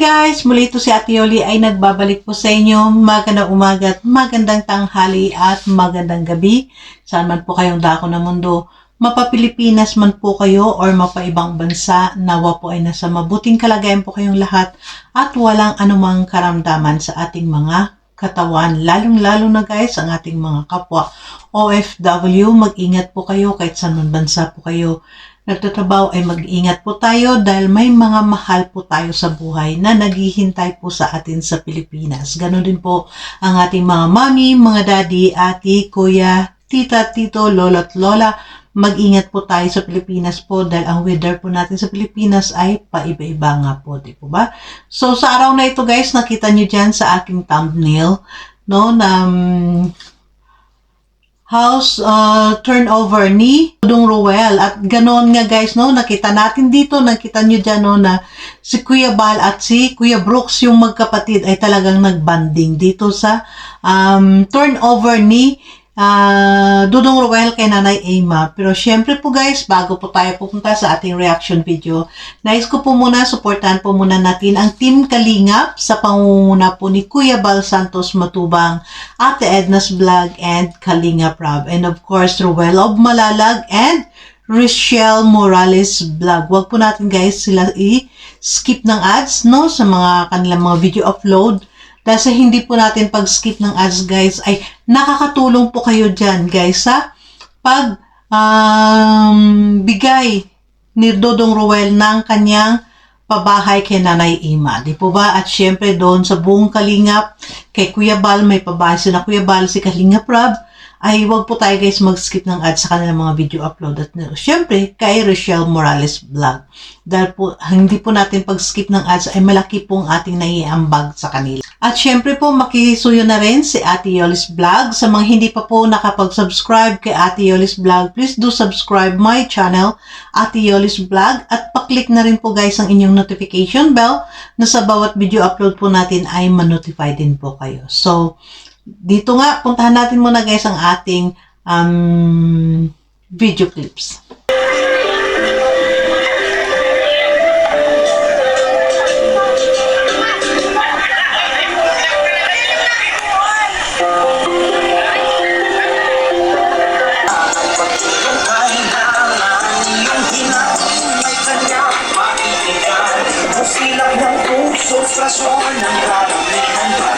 Guys! Muli ito si Ate Yoli ay nagbabalik po sa inyo. Magandang umaga at magandang tanghali at magandang gabi. Saan man po kayong dako ng mundo. Mapapilipinas man po kayo or mapaibang bansa, nawa po ay nasa mabuting kalagayan po kayong lahat at walang anumang karamdaman sa ating mga katawan. Lalong-lalo na guys ang ating mga kapwa OFW. Mag-ingat po kayo kahit saan man bansa po kayo nagtatrabaho ay mag-ingat po tayo dahil may mga mahal po tayo sa buhay na naghihintay po sa atin sa Pilipinas. Ganon din po ang ating mga mami, mga daddy, ati, kuya, tita, tito, lolo at lola. Mag-ingat po tayo sa Pilipinas po dahil ang weather po natin sa Pilipinas ay paiba-iba nga po, di po ba? So sa araw na ito guys, nakita nyo dyan sa aking thumbnail, no, na um, house uh, turnover ni Dong Ruel. At ganoon nga guys, no, nakita natin dito, nakita nyo dyan, no, na si Kuya Bal at si Kuya Brooks, yung magkapatid, ay talagang nagbanding dito sa um, turnover ni uh, Dudong Ruel kay Nanay Emma. Pero syempre po guys, bago po tayo pupunta sa ating reaction video, nais ko po muna, supportan po muna natin ang Team Kalingap sa pangunguna po ni Kuya Bal Santos Matubang, Ate Edna's Vlog, and Kalingap Rob. And of course, Ruel of Malalag and Rochelle Morales Vlog. Huwag po natin guys sila i-skip ng ads no sa mga kanilang mga video upload dahil sa hindi po natin pag-skip ng ads guys ay nakakatulong po kayo dyan guys sa pag um, bigay ni Dodong Ruel ng kanyang pabahay kay Nanay Ima. Di po ba? At syempre doon sa buong Kalingap, kay Kuya Bal, may pabahay si na Kuya Bal, si Kalingap Rob, ay wag po tayo guys mag-skip ng ads sa kanilang mga video upload. At syempre, kay Rochelle Morales Vlog. Dahil po, hindi po natin pag-skip ng ads ay malaki pong ating naiambag sa kanila. At syempre po, makisuyo na rin si Ate Yolis Vlog. Sa mga hindi pa po nakapag-subscribe kay Ate Yolis Vlog, please do subscribe my channel, Ate Yolis Vlog. At paklik na rin po guys ang inyong notification bell na sa bawat video upload po natin ay manotify din po kayo. So, dito nga, puntahan natin muna guys ang ating um, video clips. Silap ng ng karamihan Pagkasakos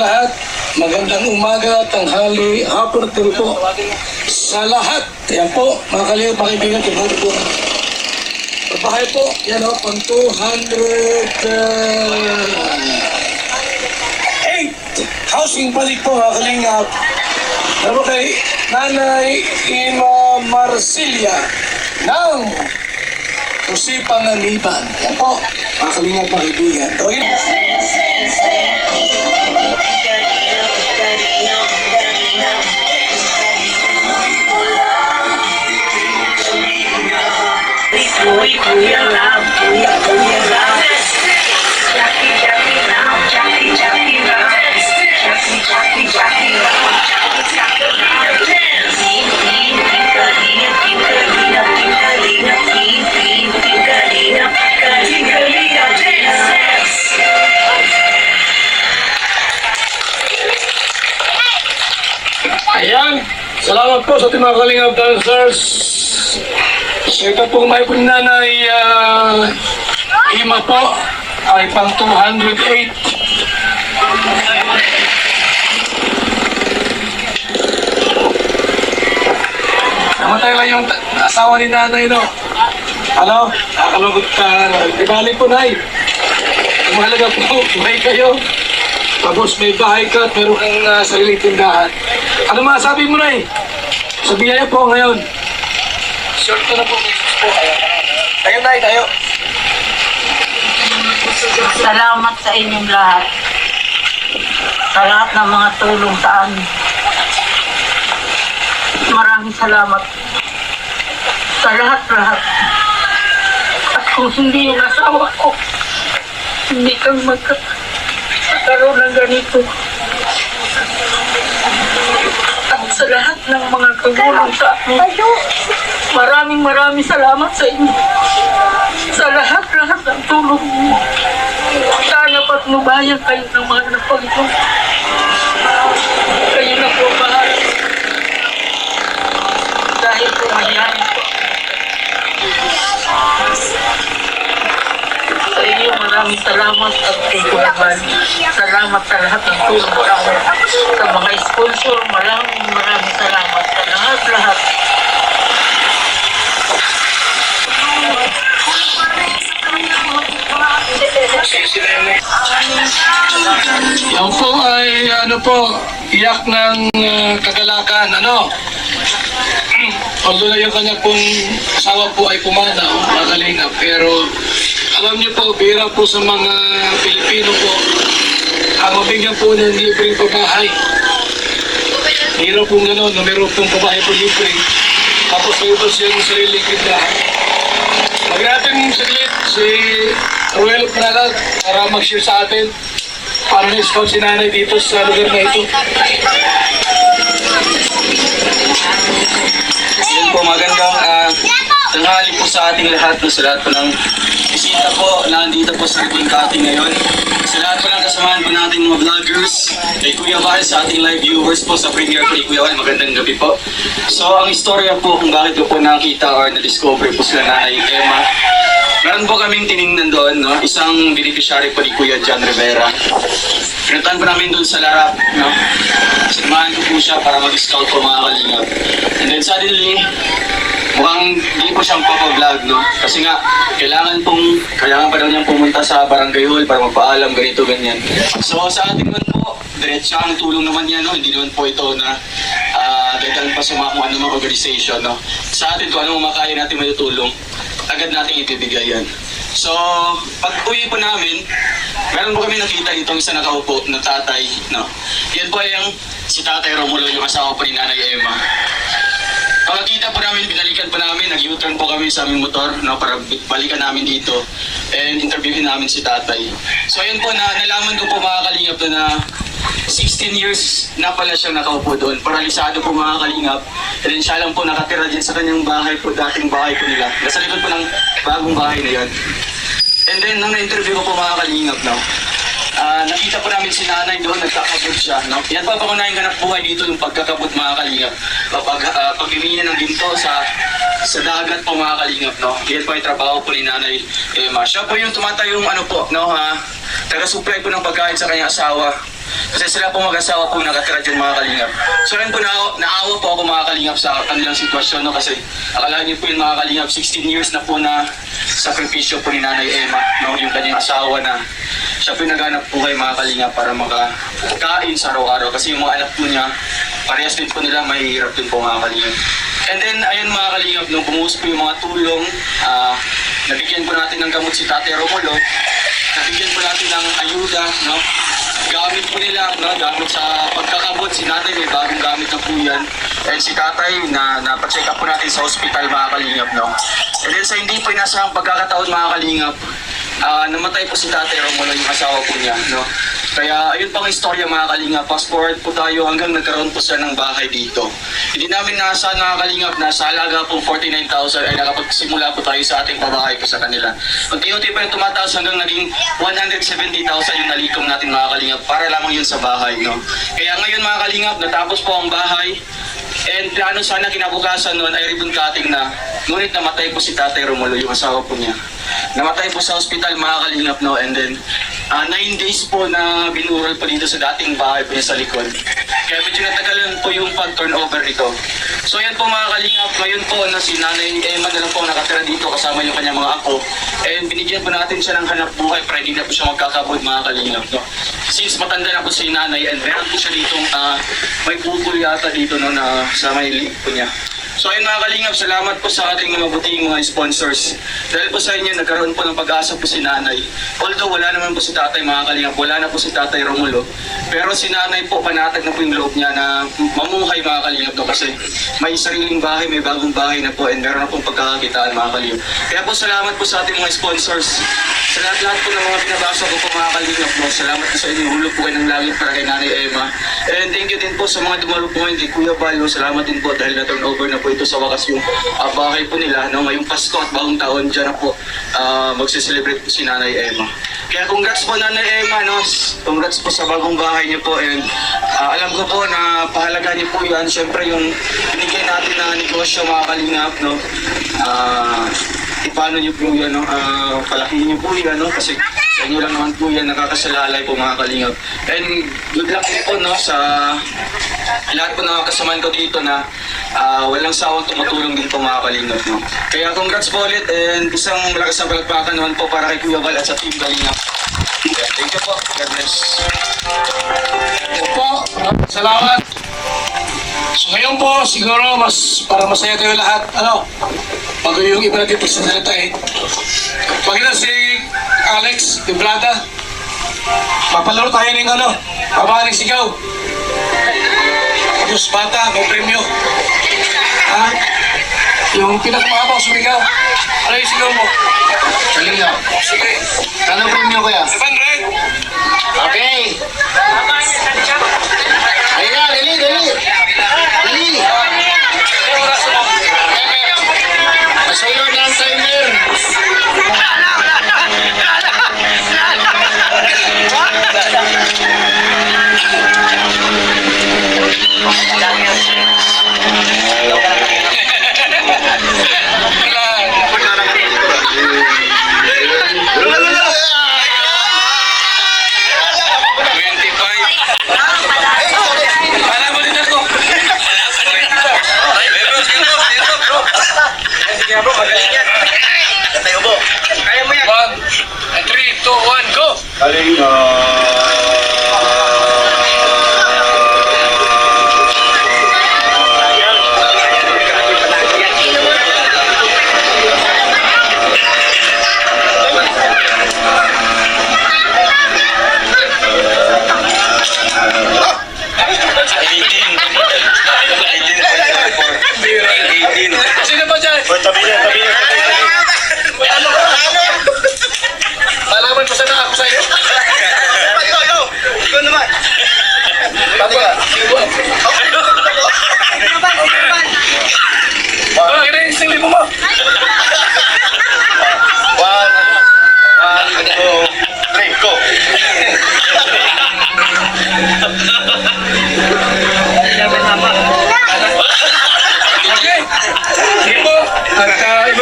lahat. Magandang umaga, tanghali, hapon at po. Sa lahat, yan po, mga kaliw, pakibigan, tumulong po. Babahay po, yan o, pang 200... Uh, eight housing balik po, mga kalingap. Ano kay Nanay Ima Marsilia ng Usipan ng Liban. Yan po, mga kalingap, pakibigan. Tawagin Uy, kuya love, kuya, kuya love mga kalingap dancers. Ito pong may po nanay uh, Ima po ay pang 208. Namatay lang yung asawa ni nanay, no? Ano? Nakakalugod ka. Di bali po, nay. Mahalaga po, buhay kayo. Tapos may bahay ka at meron kang uh, sariling tindahan. Ano masasabi mo na eh? Sa biyaya po ngayon. Short ko na po, Mrs. po. Tayo na tayo. Salamat sa inyong lahat. Sa lahat ng mga tulong sa amin. Maraming salamat. Sa lahat-lahat. At kung hindi yung asawa ko, hindi kang magka- magkaroon ng ganito. At sa lahat ng mga kagulong sa amin. Maraming maraming salamat sa inyo. Sa lahat-lahat ng tulong niyo. Sana patnubayan kayo ng mga ng maraming salamat at kay Kuya Bal. Salamat sa lahat ng tulong sa. Sa mga sponsor, maraming maraming salamat sa lahat-lahat. Yan po ay ano po, iyak ng ah, kagalakan, ano? Although na yung kanya pong asawa po ay pumanaw, magaling na, pero alam niyo po, bira po sa mga Pilipino po, ang mabigyan po ng libreng pabahay. Hirap pong gano'n, na meron pong pabahay po libre. Tapos may ubos yung sariling tindahan. Huwag natin saglit si Ruel Pranag para mag-share sa atin para na-scout si nanay dito sa lugar na ito. Yun po, magandang ah, tanghali po sa ating lahat, no, sa lahat po ng bisita po, na nandito po sa ating cutting ngayon. Sa lahat po ng kasamahan po natin mga vloggers, kay Kuya Val, sa ating live viewers po sa premiere ni Kuya Val, magandang gabi po. So, ang istorya po kung bakit ko po nakita or na-discover po sila nanay Emma, meron po kaming tinignan doon, no? isang beneficiary po ni Kuya John Rivera. Pinuntahan po namin doon sa Larap, no? Sinamahan ko po siya para mag-scout po mga kalingap. And then suddenly, mukhang hindi po siyang vlog no? Kasi nga, kailangan pong, kailangan pa daw niyang pumunta sa barangay hall para magpaalam, ganito, ganyan. So sa atin naman po, diretso ang tulong naman niya, no? Hindi naman po ito na uh, dadalhin pa sa mga kung anumang organization, no? Sa atin, kung ano makakaya natin may tulong, agad natin ibibigay yan. So, pag uwi po namin, meron po kami nakita dito isa nakaupo na tatay, no? Yan po ay ang si Tatay Romulo, yung asawa po ni Nanay Emma. Pagkakita po namin, binalikan po namin, nag-U-turn po kami sa aming motor, no, para balikan namin dito and interviewin namin si tatay. So ayun po, na, nalaman ko po mga kalingap na, na 16 years na pala siyang nakaupo doon. Paralisado po mga kalingap. And then siya lang po nakatira dyan sa kanyang bahay po, dating bahay po nila. Nasa likod po ng bagong bahay na yan. And then, nung na-interview ko po mga kalingap, no, Ah, nakita po namin si nanay doon, nagkakabot siya. No? Yan pa pangunahing ganap buhay dito yung pagkakabot mga kalingap. Kapag uh, pagbibigyan ng ginto sa sa dagat po mga kalingap. No? Yan po yung trabaho po ni nanay Emma. Siya po yung tumatayong ano po, no, ha? Taga-supply po ng pagkain sa kanyang asawa. Kasi sila po mag-asawa po nakatira dyan mga kalingap. So yun po, na naawa po ako mga kalingap sa kanilang sitwasyon. No? Kasi akala niyo po yung mga kalingap, 16 years na po na sakripisyo po ni Nanay Emma. No? Yung kanyang asawa na siya po naghanap po kay mga kalingap para makakain sa araw-araw. Kasi yung mga anak po niya, parehas din po nila mahihirap din po mga kalingap. And then, ayun mga kalingap, nung bumuhos po yung mga tulong, ah, nabigyan po natin ng gamot si Tate Romulo, nabigyan po natin ng ayuda, no? Gamit po nila, no? Gamit sa pagkakabot, si Nanay may bagong gamit na po yan. And si Tatay, na napacheck up po natin sa hospital mga kalingap, no? And then sa hindi po inasahang pagkakataon mga kalingap, ah, namatay po si Tatay Romulo, yung asawa po niya, no? Kaya ayun pang istorya mga kalingap, fast forward po tayo hanggang nagkaroon po siya ng bahay dito. Hindi namin nasa mga kalingap na halaga po 49,000 ay nakapagsimula po tayo sa ating pabahay po sa kanila. Unti-unti pa yung tumataas hanggang naging 170,000 yung nalikom natin mga kalingap para lamang yun sa bahay. No? Kaya ngayon mga kalingap, natapos po ang bahay. And plano sana kinabukasan noon ay ribbon cutting na. Ngunit namatay po si Tatay Romulo, yung asawa po niya. Namatay po sa hospital mga kalingap no and then ah, nine days po na binurol po dito sa dating bahay po niya sa likod. Kaya medyo natagalan po yung pag-turnover nito. So yan po mga kalingap, ngayon po na si Nanay Emma na lang po nakatira dito kasama yung kanyang mga apo. And binigyan po natin siya ng hanap buhay para hindi na po siya magkakabod mga kalingap. No? Since matanda na po si Nanay and meron po siya dito, may bukol yata dito no, na sa may po niya. So ayun mga kalingap, salamat po sa ating mga buting mga sponsors. Dahil po sa inyo, nagkaroon po ng pag-asa po si nanay. Although wala naman po si tatay mga kalingap, wala na po si tatay Romulo. Pero si nanay po, panatag na po yung loob niya na mamuhay mga kalingap to kasi may sariling bahay, may bagong bahay na po and meron na pong pagkakakitaan mga kalingap. Kaya po salamat po sa ating mga sponsors. Sa lahat-lahat po ng mga pinabasa ko po mga kalingap mo, salamat po sa inyo. Hulog po kayo ng langit para kay Nanay Emma. And thank you din po sa mga dumalo po ngayon kay Kuya Balo. Salamat din po dahil na-turn over na po ito sa wakas yung ah, bahay po nila. No? Ngayong Pasko at bagong taon, dyan na po ah, magsiselebrate po si Nanay Emma. Kaya congrats po Nanay Emma, no? congrats po sa bagong bahay niyo po and ah, alam ko po na pahalaga niyo po yan. Siyempre yung binigay natin na negosyo mga kalingap, no? Ah, paano niyo po yan, no? Ah, palakihin niyo po yan, no? Kasi sa inyo lang naman po yan nakakasalalay po mga kalingap. And good luck po, no? Sa lahat po ng kasamahan ko dito na ah, walang sawang tumutulong din po mga kalingap, no? Kaya congrats po ulit and isang malakas na palagpakan naman po para kay Kuya Val at sa Team Kalingap. Thank you po. God bless. po, salamat. So ngayon po, siguro mas para masaya tayo lahat, ano, bago yung iba natin pagsasalita eh. Pagkita si Alex, yung Blada, mapalaro tayo ng ano, pabaling sigaw. Tapos bata, may premyo. Ha? Yung pinakmahabang sumigaw. Ano yung sigaw mo? Kalingap. Sige. Anong premyo kuya? 700. Okay. Ayun na, dali, dali. Dali. Pasayo na ang timer. Para mo ako. One, and three, two, one, go! Sino Okay. Sige po. At uh.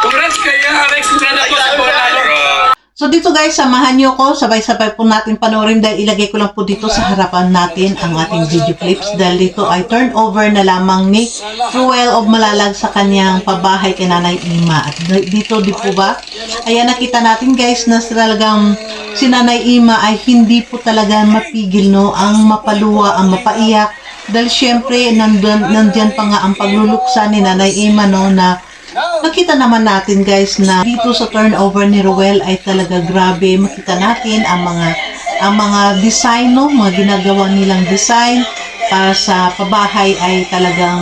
Congrats kay uh, Alex Librada po sa. So dito guys, samahan nyo ko. Sabay-sabay po natin panoorin dahil ilagay ko lang po dito sa harapan natin ang ating video clips. Dahil dito ay turnover na lamang ni Ruel of Malalag sa kanyang pabahay kay Nanay Ima. At dito di po ba? Ayan nakita natin guys na talagang si Nanay Ima ay hindi po talaga mapigil no ang mapaluwa, ang mapaiyak. Dahil syempre nandun, nandyan pa nga ang pagluluksa ni Nanay Ima no na Nakita naman natin guys na dito sa turnover ni Ruel ay talaga grabe. Makita natin ang mga ang mga design no, mga ginagawa nilang design para sa pabahay ay talagang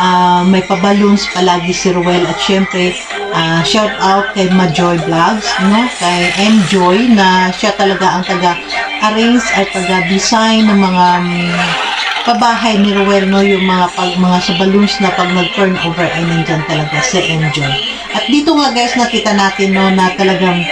ah, may pa-balloons palagi si Ruel. At syempre ah, shout out kay Majoy Vlogs no? Kay Enjoy na siya talaga ang taga arrange at taga design ng mga mm, pabahay ni Ruel no yung mga pag mga sa balloons na pag nag-turnover ay nandyan talaga si Enjoy. At dito nga guys nakita natin no na talagang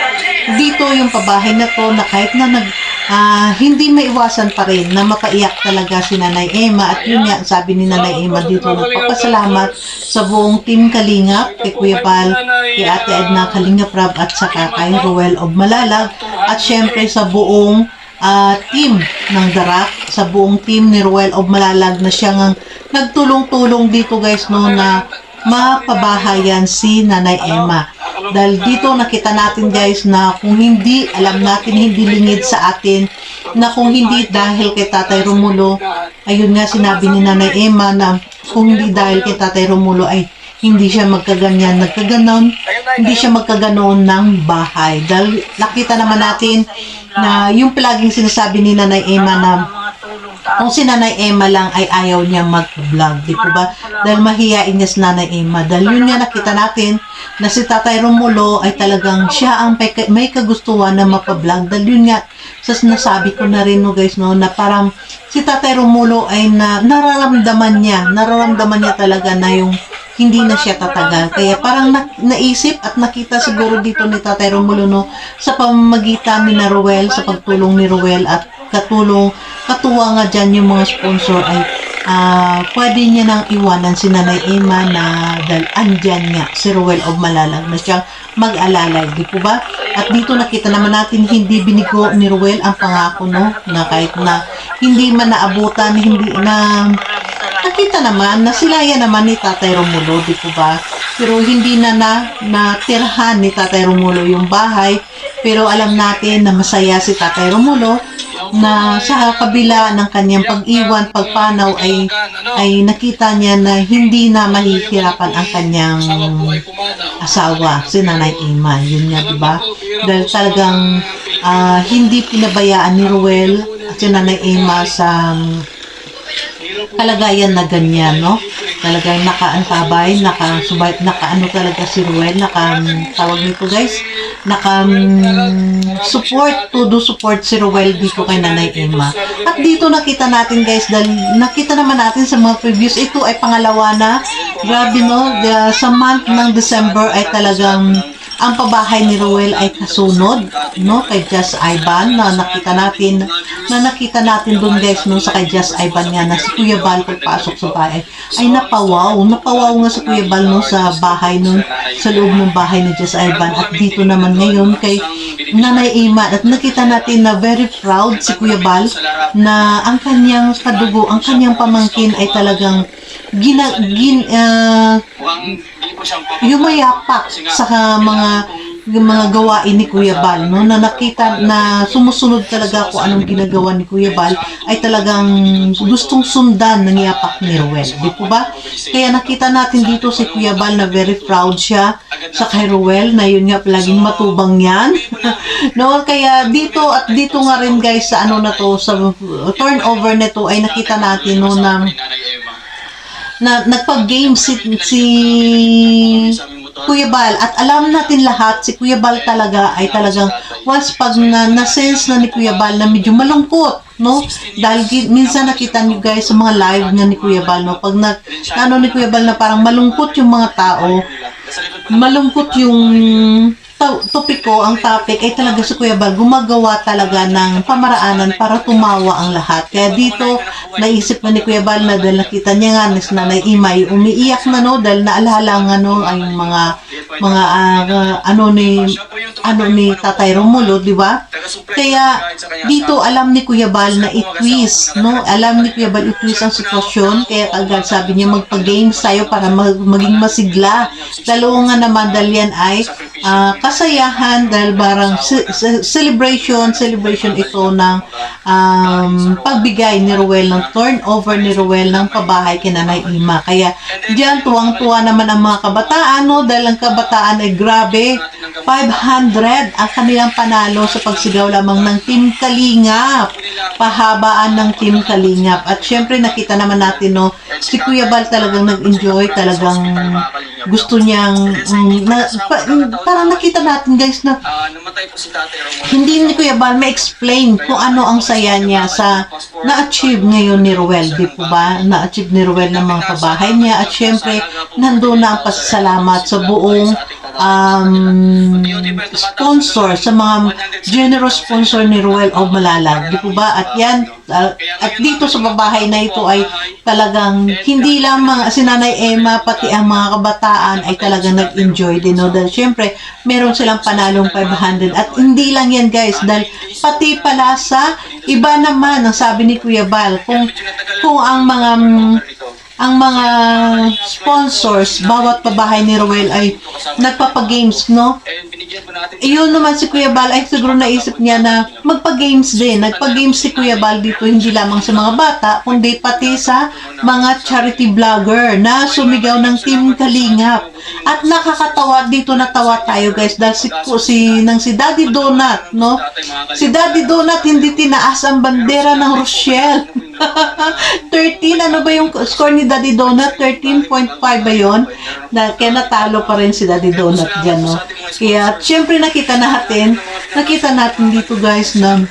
dito yung pabahay na to na kahit na nag ah, hindi maiwasan pa rin na mapaiyak talaga si Nanay Emma at yun nga sabi ni Nanay Emma dito nagpapasalamat sa buong team Kalingap kay Kuya Pal, kay Ate Edna Kalingap Rab at saka kay Ruel of Malalag at syempre sa buong ah, team ng Darak sa buong team ni Ruel of Malalag na siya ngang nagtulong-tulong dito guys no na mapabahayan si Nanay Emma. Dahil dito nakita natin guys na kung hindi, alam natin hindi lingid sa atin na kung hindi dahil kay Tatay Romulo, ayun nga sinabi ni Nanay Emma na kung hindi dahil kay Tatay Romulo ay hindi siya magkaganyan, nagkaganon, hindi siya magkaganon ng bahay. Dahil nakita naman natin na yung palaging sinasabi ni Nanay Emma na Kung si Nanay Emma lang ay ayaw niya mag-vlog, di po ba? Dahil mahihain niya si Nanay Emma. Dahil yun nga nakita natin na si Tatay Romulo ay talagang siya ang may- kagustuhan na mapablog. Dahil yun nga, sa sinasabi ko na rin no guys no, na parang si Tatay Romulo ay na, nararamdaman niya, nararamdaman niya talaga na yung hindi na siya tatagal. Kaya parang na, naisip at nakita siguro dito ni Tatay Romulo no, sa pamamagitan ni na Ruel, sa pagtulong ni Ruel at katulong, katuwa nga dyan yung mga sponsor ay ah pwede niya nang iwanan si Nanay Emma na dahil andyan nga si Ruel of Malalag na siyang mag-alalay, di po ba? At dito nakita naman natin hindi binigo ni Ruel ang pangako no, na kahit na hindi man naabutan, hindi na nakita naman na silaya naman ni Tatay Romulo, di po ba? Pero hindi na na natirhan ni Tatay Romulo yung bahay. Pero alam natin na masaya si Tatay Romulo na sa kabila ng kanyang pag-iwan, pagpanaw ay ay nakita niya na hindi na mahihirapan ang kanyang asawa, si Nanay Emma. Yun nga, di ba? Dahil talagang ah, hindi pinabayaan ni Ruel at si Nanay Emma sa kalagayan na ganyan, no? Talagang nakaantabay, nakasubay, nakaano talaga si Ruel, naka, tawag nito guys, naka mm, support, todo support si Ruel dito kay Nanay Emma. At dito nakita natin guys, dahil nakita naman natin sa mga previews, ito ay pangalawa na, grabe no, the, sa month ng December ay talagang ang pabahay ni Ruel ay kasunod no? Kay Just Ivan na nakita natin na nakita natin doon guys no? Sa kay Just Ivan nga na si Kuya Bal pagpasok sa bahay. Ay napawaw. Napawaw nga si Kuya Bal no? Sa bahay no? Sa loob ng bahay ni Just Ivan. At dito naman ngayon kay Nanay Ima. At nakita natin na very proud si Kuya Bal na ang kanyang kadugo ang kanyang pamangkin ay talagang gina, gin, siyang yumayapak sa mga yung mga gawain ni Kuya Bal no? Na nakita na sumusunod talaga kung anong ginagawa ni Kuya Bal ay talagang gustong sundan ng yapak ni Ruel. di po ba? kaya nakita natin dito si Kuya Bal na very proud siya sa kay Ruel na yun nga palaging matubang yan. no kaya dito at dito nga rin guys sa ano na to sa turnover nito ay nakita natin no na. Na nagpag-game si, si Kuya Bal. At alam natin lahat si Kuya Bal talaga ay talagang once pag na, na-sense na ni Kuya Bal na medyo malungkot no? Dahil minsan nakita niyo guys sa mga live niya ni Kuya Bal no? Pag na, ano ni Kuya Bal na parang malungkot yung mga tao malungkot yung to- topiko, ang topic ay talaga si Kuya Bal gumagawa talaga ng pamaraanan para tumawa ang lahat. Kaya dito, naisip na ni Kuya Bal na dahil nakita niya nga na si Nanay Imay, umiiyak na no dahil naalala nga no ay yung mga mga ah, ano ni ano ni Tatay Romulo, di ba? Kaya dito alam ni Kuya Bal na i-quiz, no? Alam ni Kuya Bal i-quiz ang sitwasyon, kaya agad sabi niya magpa-games tayo para mag- maging masigla. Dalawa nga naman dahil yan ay ah, kasayahan dahil ce- celebration, celebration ito ng um, pagbigay ni Ruel ng turnover ni Ruel ng pabahay kay Nanay Ima. Kaya diyan tuwang-tuwa naman ang mga kabataan, no? Dahil ang kabataan ay grabe. 500 ang kanilang panalo sa pagsigaw lamang ng Team Kalingap. Pahabaan ng Team Kalingap. At syempre nakita naman natin no, si Kuya Bal talagang nag-enjoy, talagang gusto niyang mm, na, pa- parang nakita natin guys na Ah, hindi ni Kuya Bal ma-explain kung ano ang saya niya sa na-achieve ngayon ni Ruel, di po ba? Na-achieve ni Ruel ng mga kabahay niya at syempre nandun na ang pasasalamat sa buong um, sponsor, sa mga generous sponsor ni Ruel of Malalag, di po ba? At yan, uh, at dito sa babahay na ito ay talagang hindi lamang si Nanay Emma, pati ang mga kabataan ay talagang nag-enjoy din. No? Dahil syempre, meron silang panalong 500 at hindi lang yan guys, dahil pati pala sa iba naman, ang sabi ni Kuya Bal, kung, kung ang mga ang mga sponsors, bawat pabahay ni Ruel ay nagpapagames, no? Iyon naman si Kuya Bal ay siguro naisip niya na magpa-games din. Nagpa-games si Kuya Bal dito hindi lamang sa mga bata, kundi pati sa mga charity vlogger na sumigaw ng Team Kalingap. At nakakatawa dito natawa tayo guys dahil si, si, nang si Daddy Donut, no? Si Daddy Donut hindi tinaas ang bandera ng Rochelle. 13, ano ba yung score ni Daddy Donut? 13.5 ba yun? Na, kaya natalo pa rin si Daddy Donut dyan, no? Kaya, syempre nakita natin, nakita natin dito guys na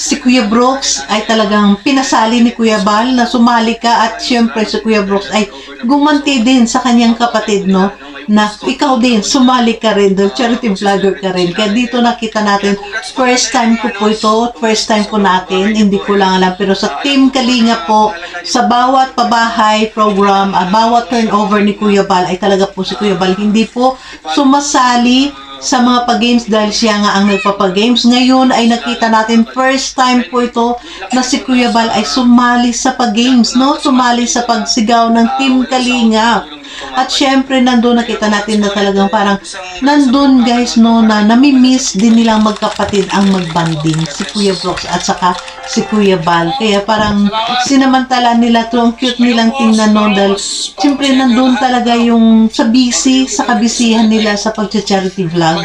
si Kuya Brooks ay talagang pinasali ni Kuya Bal na sumali ka at syempre si Kuya Brooks ay gumanti din sa kanyang kapatid, no? Na ikaw din, sumali ka rin doon, charity vlogger ka rin. Kaya dito nakita natin, first time ko po ito, first time po natin, hindi ko lang alam, pero sa Team Kalinga po, sa bawat pabahay program, at bawat turnover ni Kuya Bal, ay talaga po si Kuya Bal, hindi po sumasali sa mga pag-games dahil siya nga ang nagpapag-games. Ngayon ay nakita natin first time po ito na si Kuya Bal ay sumali sa pag-games, no? Sumali sa pagsigaw ng Team Kalinga. At syempre, nandun nakita natin na talagang parang nandun guys, no, na nami-miss din nilang magkapatid ang magbanding. Si Kuya Brooks at saka si Kuya Bal. Kaya parang sinamantala nila to, ang cute nilang tingnan no, dahil syempre nandun talaga yung sa busy, sa kabisihan nila sa pag-charity vlog.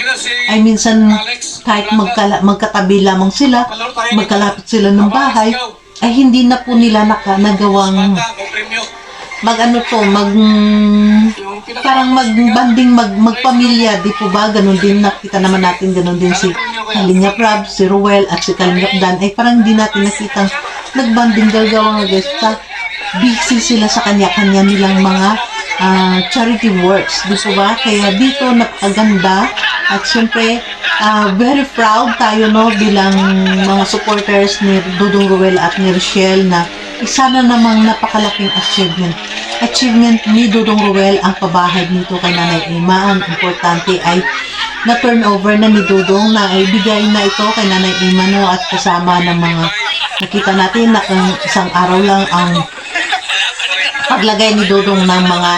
Ay minsan kahit magkala, magkatabi lamang sila, magkalapit sila ng bahay, ay hindi na po nila naka, nagawang mag ano to, mag parang magbanding mag magpamilya, di po ba? Ganon din nakita naman natin, ganon din si Kalingap Rab, si Ruel at si Kalingap Dan ay parang di natin nakita nagbanding gagawa nga guys sa busy sila sa kanya-kanya nilang mga ah, charity works, di po ba? Kaya dito napakaganda at syempre ah, very proud tayo no bilang mga supporters ni Dudong Ruel at ni Rochelle na isa na namang napakalaking achievement. Achievement ni Dudong Ruel ang pabahay nito kay Nanay Ima. Ang importante ay na turnover na ni Dudong na ibigay na ito kay Nanay Ima no, at kasama ng mga nakita natin na kung isang araw lang ang paglagay ni Dudong ng mga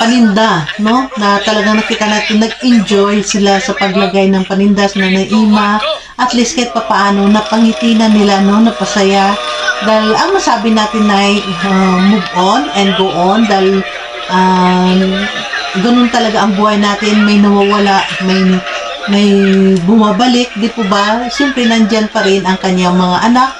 paninda, no? Na talagang nakita natin nag-enjoy sila sa paglagay ng paninda sa Nanay Ima. At least kahit papaano, napangiti na nila, no? Napasaya. Dahil ang masabi natin ay uh, move on and go on dahil um, ganun talaga ang buhay natin. May nawawala, may may bumabalik, di po ba? Siyempre, nandyan pa rin ang kanyang mga anak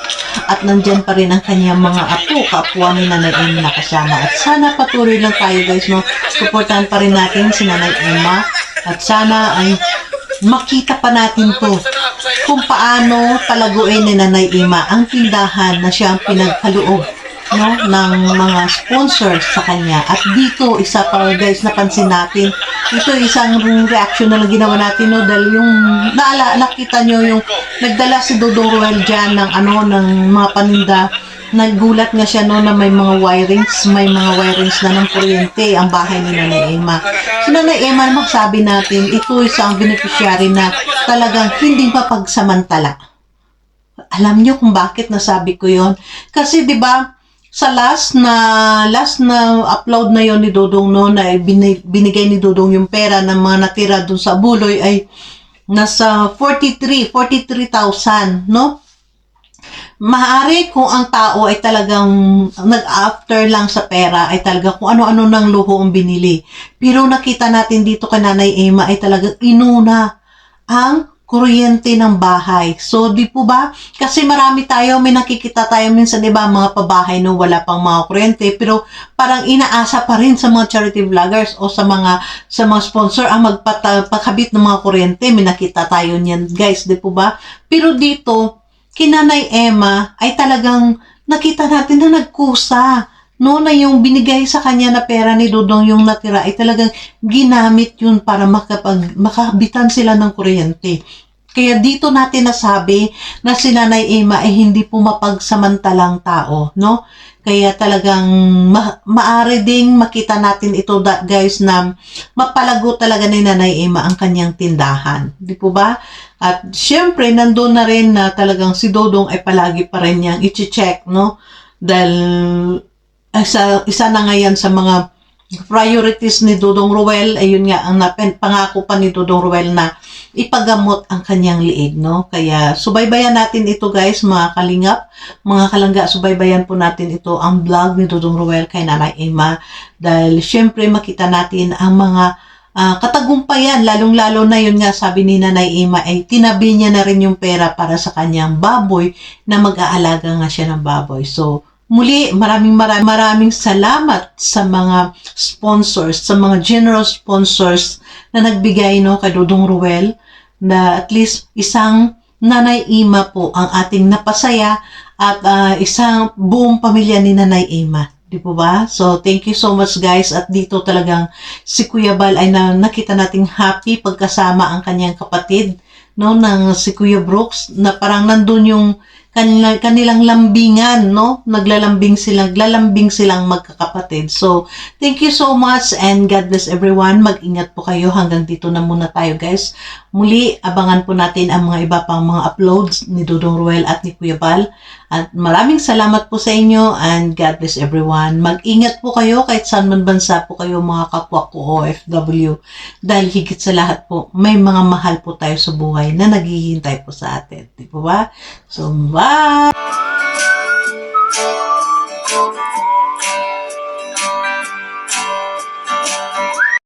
at nandyan pa rin ang kanyang mga apo, kapuan ni Nanay Emma kasama. At sana patuloy lang tayo guys, no? Supportahan pa rin natin si Nanay Emma at sana ay makita pa natin to kung paano palaguin ni Nanay Ima ang tindahan na siya ang pinagkaloob no, ng mga sponsors sa kanya. At dito, isa pa guys, napansin natin, ito isang reaction na lang ginawa natin, no, dahil yung, naala, nakita nyo yung, nagdala si Dodong Ruel dyan ng, ano, ng mga paninda, naggulat nga siya no na may mga wirings, may mga wirings na ng kuryente ang bahay ni Nanay Emma. Si Nanay Emma naman natin, ito isang beneficiary na talagang hindi mapagsamantala. Alam niyo kung bakit nasabi ko yon? Kasi 'di ba sa last na last na upload na yon ni Dodong no na bini- binigay ni Dodong yung pera ng mga natira dun sa Buloy ay nasa 43 43,000 no Maari kung ang tao ay talagang nag-after lang sa pera ay talaga kung ano-ano ng luho ang binili. Pero nakita natin dito kay Nanay Emma ay talagang inuna ang kuryente ng bahay. So, di po ba? Kasi marami tayo, may nakikita tayo minsan, di ba, mga pabahay no, wala pang mga kuryente, pero parang inaasa pa rin sa mga charity vloggers o sa mga sa mga sponsor ang magpakabit ng mga kuryente. May nakita tayo niyan, guys, di po ba? Pero dito, kinanay Emma ay talagang nakita natin na nagkusa. No, na yung binigay sa kanya na pera ni Dodong yung natira ay talagang ginamit yun para makapag, makabitan sila ng kuryente. Kaya dito natin nasabi na si Nanay Emma ay hindi po mapagsamantalang tao, no? Kaya talagang ma- maari ding makita natin ito da- guys na mapalago talaga ni Nanay Emma ang kanyang tindahan. Di po ba? At syempre, nandun na rin na talagang si Dodong ay palagi pa rin niyang ichi-check, no? Dahil isa, isa na nga yan sa mga priorities ni Dodong Ruel, ayun nga, ang napen, pangako pa ni Dodong Ruel na ipagamot ang kanyang liig, no? Kaya subaybayan natin ito guys, mga kalingap, mga kalangga, subaybayan po natin ito, ang vlog ni Dodong Ruel kay Nanay Emma, dahil syempre makita natin ang mga ah, katagumpayan, lalong-lalo na yun nga sabi ni Nanay Ima ay tinabi niya na rin yung pera para sa kanyang baboy na mag-aalaga nga siya ng baboy. So, Muli, maraming maraming maraming salamat sa mga sponsors, sa mga generous sponsors na nagbigay no kay Dudong Ruel na at least isang Nanay Ima po ang ating napasaya at ah, isang buong pamilya ni Nanay Ima. Di po ba? So, thank you so much guys. At dito talagang si Kuya Bal ay na, nakita nating happy pagkasama ang kanyang kapatid, no, ng si Kuya Brooks, na parang nandun yung kanila, kanilang lambingan, no? Naglalambing sila, naglalambing silang magkakapatid. So, thank you so much and God bless everyone. Mag-ingat po kayo. Hanggang dito na muna tayo, guys. Muli, abangan po natin ang mga iba pang mga uploads ni Dudong Ruel at ni Kuya Bal. At maraming salamat po sa inyo and God bless everyone. Mag-ingat po kayo kahit saan man bansa po kayo mga kapwa ko OFW. Dahil higit sa lahat po, may mga mahal po tayo sa buhay na naghihintay po sa atin. Di po ba? So, Bye!